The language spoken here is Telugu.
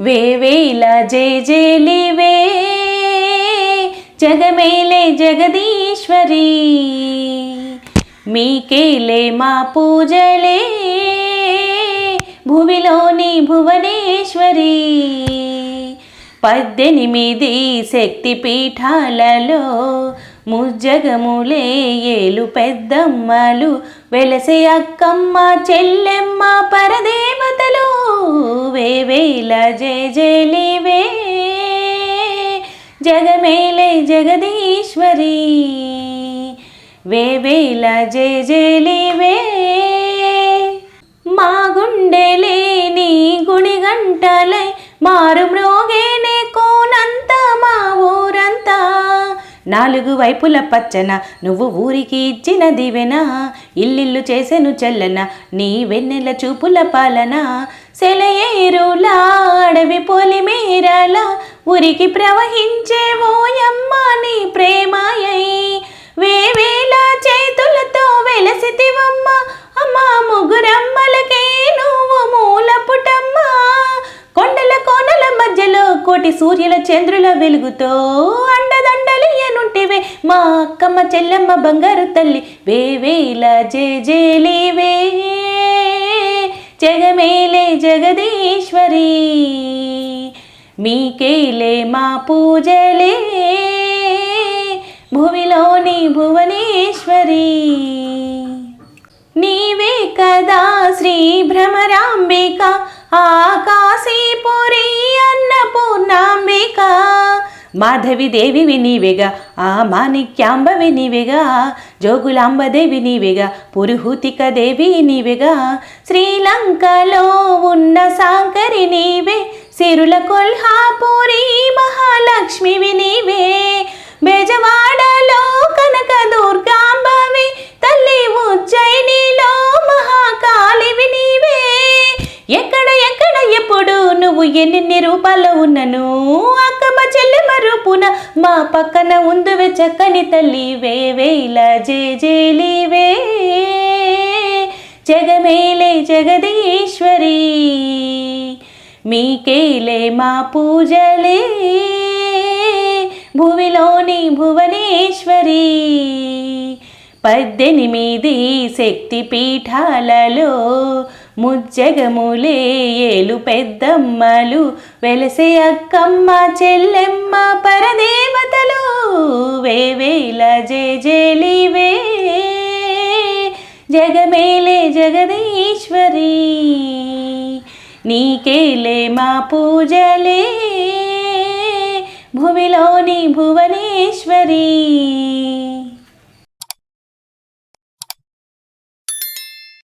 వేవేల జయలివే జగమేలే జగదీశ్వరి. మీకేలే మా పూజలే. భువిలోని భువనేశ్వరి. పద్దెనిమిది శక్తి పీఠాలలో ముజ్జగములే ఏలు పెద్దమ్మలు వెలసే అక్కమ్మ చెల్లెమ్మ పరదేవతలు వేవేల జయజలివే జగమేలే జగదీశ్వరి వేవేల జయ జలివే నాలుగు వైపుల పచ్చన నువ్వు ఊరికి ఇచ్చిన దివెన ఇల్లిల్లు చేసెను చెల్లన నీ వెన్నెల చూపుల పాలన. సెలయేరులా అడవి పొలిమేరల ఊరికి ప్రవహించే ఓయమ్మ నీ ప్రేమాయై. వేవేల చేతులతో వెలసితివమ్మ అమ్మ ముగ్గురమ్మలకే నువ్వు మూల పుటమ్మ. కొండల కోనల మధ్యలో కోటి సూర్యుల చంద్రుల వెలుగుతో ఎనుంటివే మా అక్కమ్మ చెల్లెమ్మ బంగారు తల్లి వేవేల జేజేలివే. జగమేలే జగదీశ్వరి మీకేలే మా పూజలే. భూమిలోని భువనేశ్వరి నీవే కదా శ్రీ భ్రమరాంబిక ఆకాశీపురి మాధవి దేవి నీవేగా ఆ మాణిక్యాంబవి నీవేగా జోగులాంబదేవి నీవేగా పురుహూతిక దేవి నీవేగా శ్రీలంకలో ఉన్న సాంకరి నీవే సిరుల కొల్హాపురి మహాలక్ష్మివి నీవే బెజవాడలో కనక దుర్గాంబవి తల్లి ఉజ్జయినిలో మహాకాళివి నీవే. ఎక్కడ ఎక్కడ ఎప్పుడు నువ్వు ఎన్నెన్ని రూపాల్లో ఉన్నను అక్కమ్మ మా పక్కన ఉందువే చక్కని తల్లి వేవేల జేజేలివే జగమేలే జగదీశ్వరి మీకేలే మా పూజలే. భువిలోని భువనేశ్వరి పద్దెనిమిది శక్తి పీఠాలలో ముజ్జగములే ఏలు పెద్దమ్మలు వెలసే అక్కమ్మ చెల్లెమ్మ పరదేవతలు వేవేల జేజేలివే జగమేలే జగదీశ్వరి నీకేలే మా పూజలే. భూమిలోని భువనేశ్వరి